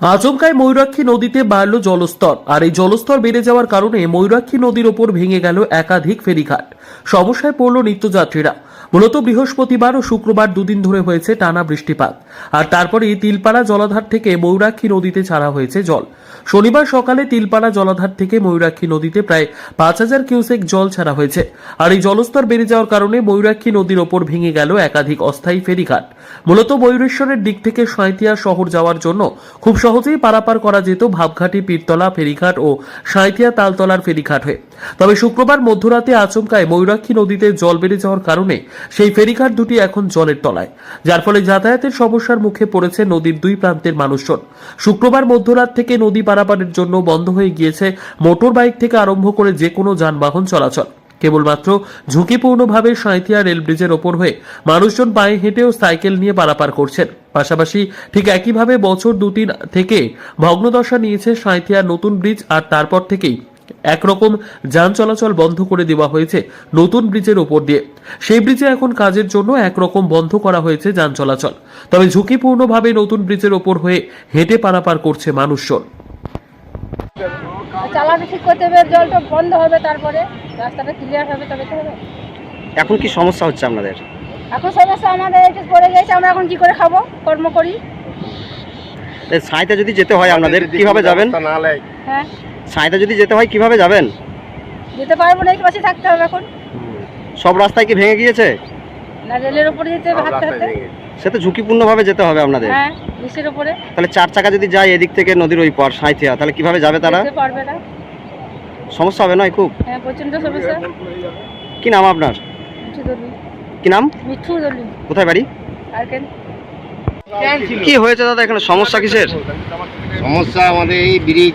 আচমকায় ময়ূরাক্ষী নদীতে বাড়ল জলস্তর, আর এই জলস্তর বেড়ে যাওয়ার কারণে ময়ূরাক্ষী নদীর ওপর ভেঙে গেল একাধিক ফেরিঘাট। সমস্যায় পড়ল নিত্যযাত্রীরা। মূলত বৃহস্পতিবার ও শুক্রবার দুদিন ধরে হয়েছে টানা বৃষ্টিপাত। আর তারপরে তিলপাড়া জলাধার থেকে ময়ূরাক্ষী নদীতে ছাড়া হয়েছে জল। শনিবার সকালে তিলপাড়া জলাধার থেকে ময়ূরাক্ষী নদীতে প্রায় পাঁচ হাজার কিউসেক জল ছাড়া হয়েছে। আর এই জলস্তর বেড়ে যাওয়ার কারণে ময়ূরাক্ষী নদীর ওপর ভেঙে গেল একাধিক অস্থায়ী ফেরিঘাট। মূলত ময়ূরেশ্বরের দিক থেকে সাঁইথিয়া শহর যাওয়ার জন্য খুব সহজেই পারাপার করা যেত ভাবঘাটি, পীরতলা ফেরিঘাট ও সাঁইথিয়া তালতলার ফেরিঘাট হয়ে। তবে শুক্রবার মধ্যরাতে আচমকায় ময়ূরাক্ষী নদীতে জল বেড়ে যাওয়ার কারণে সেই ফেরিঘাট দুটি এখন জলের তলায়। যার ফলে যাতায়াতের সমস্যার মুখে পড়েছে নদীর দুই প্রান্তের মানুষজন। শুক্রবার মধ্যরাত থেকে নদী পারাপারের জন্য বন্ধ হয়ে গিয়েছে মোটর বাইক থেকে আরম্ভ করে যে কোনো যানবাহন চলাচল। কেবলমাত্র ঝুঁকিপূর্ণভাবে সাঁইথিয়া রেল ব্রিজের ওপর হয়ে মানুষজন পায়ে হেঁটেও সাইকেল নিয়ে পারাপার করছেন। পাশাপাশি ঠিক একইভাবে বছর দুটির থেকে ভগ্নদশা নিয়েছে সাঁইথিয়া নতুন ব্রিজ আর তারপর থেকেই একরকম যান চলাচল বন্ধ করে দেওয়া হয়েছে নতুন ব্রিজের ওপর দিয়ে। সেই ব্রিজে এখন কাজের জন্য একরকম বন্ধ করা হয়েছে যান চলাচল। তবে ঝুঁকিপূর্ণভাবে নতুন ব্রিজের ওপর হয়ে হেঁটে পারাপার করছে মানুষজন। চালানো ঠিক করতে হবে জলটা বন্ধ হবে তারপরে রাস্তাটা ক্লিয়ার হবে তবে তো হবে। এখন কি সমস্যা হচ্ছে আপনাদের? এখন সমস্যা আমাদের একটু পড়ে গেছে আমরা এখন কি করে খাব? কর্ম করি। সাঁইতে যদি যেতে হয় আপনাদের কীভাবে যাবেন? হ্যাঁ। সাঁইতে যদি যেতে হয় কীভাবে যাবেন? যেতে পারব না এই পাশে থাকতে হবে এখন। সব রাস্তায় কি ভেঙে গিয়েছে? না রেলের উপরে যেতে সে তো ঝুঁকিপূর্ণভাবে যেতে হবে আপনাদের। হ্যাঁ। নিচের উপরে। তাহলে চার চাকা যদি যায় এদিক থেকে নদীর ওই পর সাঁইথিয়া তাহলে কীভাবে যাবে তারা? যেতে পারবে না। সমস্যা হবে নয় খুব? হ্যাঁ প্রচণ্ড সমস্যা। কি নাম আপনার? মিঠু দলি। কি নাম? মিঠু দলি। কোথায় বাড়ি? আর কেন? কি হয়েছে দাদা এখানে? সমস্যা কিসের? সমস্যা আমাদের এই ব্রিজ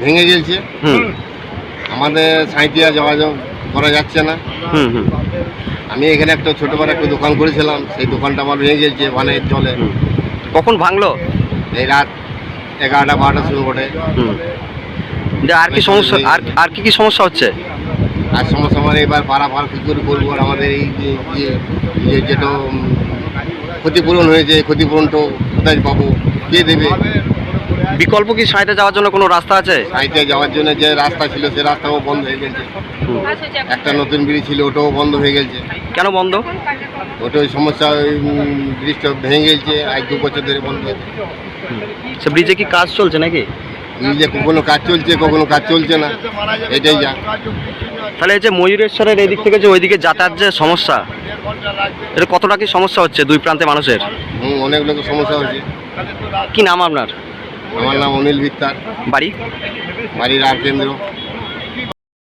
ভেঙে গেছে। হুম। আমাদের সাঁইতিয়া যোগাযোগ করা যাচ্ছে না। হুম হুম। আমি এখানে একটা ছোটো একটা দোকান করেছিলাম। সেই দোকানটা আমার ভেঙে গেছে বানের জলে। কখন ভাঙলো? এই রাত এগারোটা বারোটা শুরু ঘটে হুম। আর কি সমস্যা আর আর কি কি সমস্যা হচ্ছে? আর সমস্যা আমার এবার পারাপার কী করে করব আর আমাদের এই যে যেটা ক্ষতিপূরণ হয়েছে ক্ষতিপূরণটা কোথায় পাবো? কে দেবে? বিকল্প কি সাঁইতে যাওয়ার জন্য কোনো রাস্তা আছে? সাঁইতিয়া যাওয়ার জন্য যে রাস্তা ছিল সে রাস্তাও বন্ধ হয়ে গেছে। একটা নতুন বিড়ি ছিল ওটাও বন্ধ হয়ে গেছে। কেন বন্ধ? ওটা ওই সমস্যা ওই ব্রিজটা ভেঙে গেছে আজ দু বছর ধরে বন্ধ হয়েছে সে ব্রিজে কি কাজ চলছে নাকি? ব্রিজে কখনো কাজ চলছে কখনো কাজ চলছে না। এটাই যা। তাহলে এই যে ময়ূরেশ্বরের এদিক থেকে যে ওইদিকে যাতায়াত যে সমস্যা এটা কতটা কি সমস্যা হচ্ছে দুই প্রান্তে মানুষের? হুম, অনেক লোকের সমস্যা হচ্ছে। কি নাম আপনার? আমার নাম অনিল ভিত্তার। বাড়ি? বাড়ির আর কেন্দ্র।